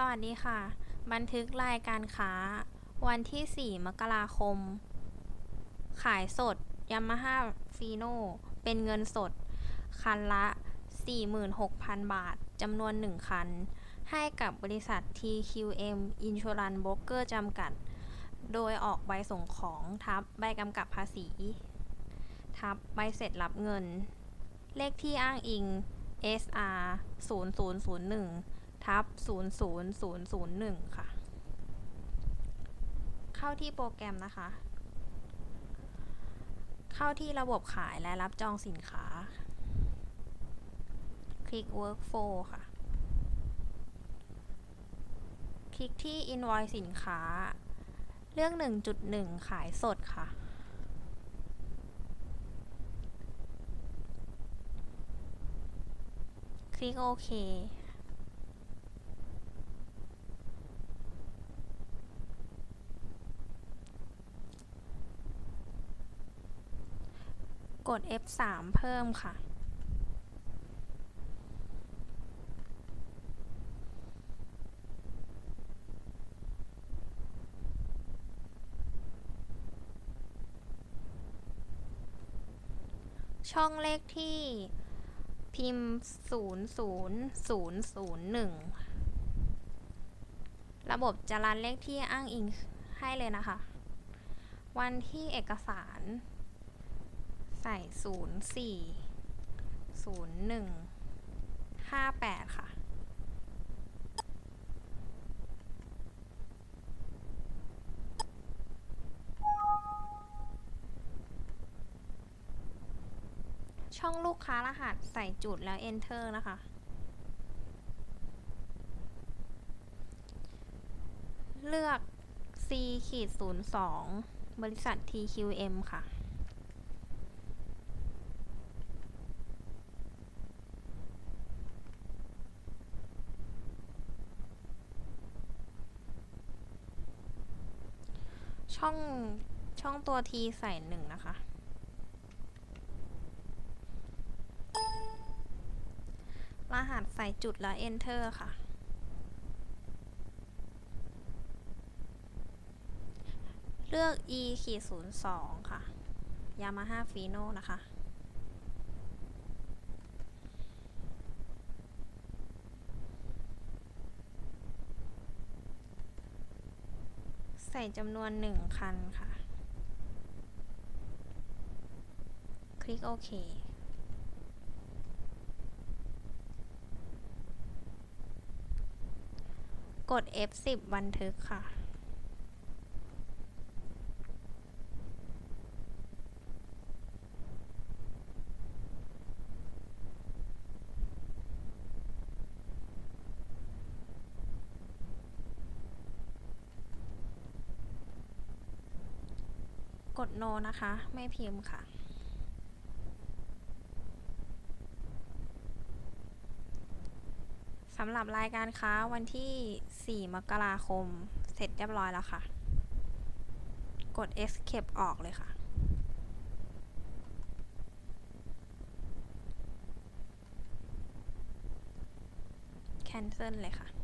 สวัสดีค่ะ บันทึกรายการค้า วันที่ 4 มกราคม ขายสดยามาฮ่าฟีโนเป็นเงินสด คันละ 46,000 บาท จำนวน 1 คัน ให้กับบริษัท TQM Insurance Broker จำกัด โดยออกใบส่งของทับใบกำกับภาษี ทับใบเสร็จรับเงิน เลขที่อ้างอิง SR 0001 ทับ00001ค่ะ เข้าที่โปรแกรมนะคะ เข้าที่ระบบขายและรับจองสินค้า คลิก Workflow ค่ะ คลิกที่ Invoice สินค้าเลือก1.1 ขายสดค่ะคลิกโอเค กด F3 เพิ่มค่ะ ช่องเลขที่พิมพ์ 00001 ระบบจะรันเลขที่อ้างอิงให้เลยนะคะ วันที่เอกสาร ใส่04 01 58ค่ะ ช่องลูกค้ารหัสใส่จุดแล้ว enter นะคะ เลือก C ขีด02บริษัท TQM ค่ะ ช่องช่องตัวทีใส่หนึ่งนะคะ รหัสใส่จุดแล้ว enter ค่ะ เลือก e ขีด02ค่ะยามาฮ่าฟีโนนะคะ ใส่จำนวน1คันค่ะ คลิกโอเคกด F10 บันทึกค่ะ กด no นะคะ ไม่พิมพ์ค่ะ สำหรับรายการค้าวันที่ 4 มกราคม เสร็จเรียบร้อยแล้วค่ะ กด escape ออกเลยค่ะ cancel เลยค่ะ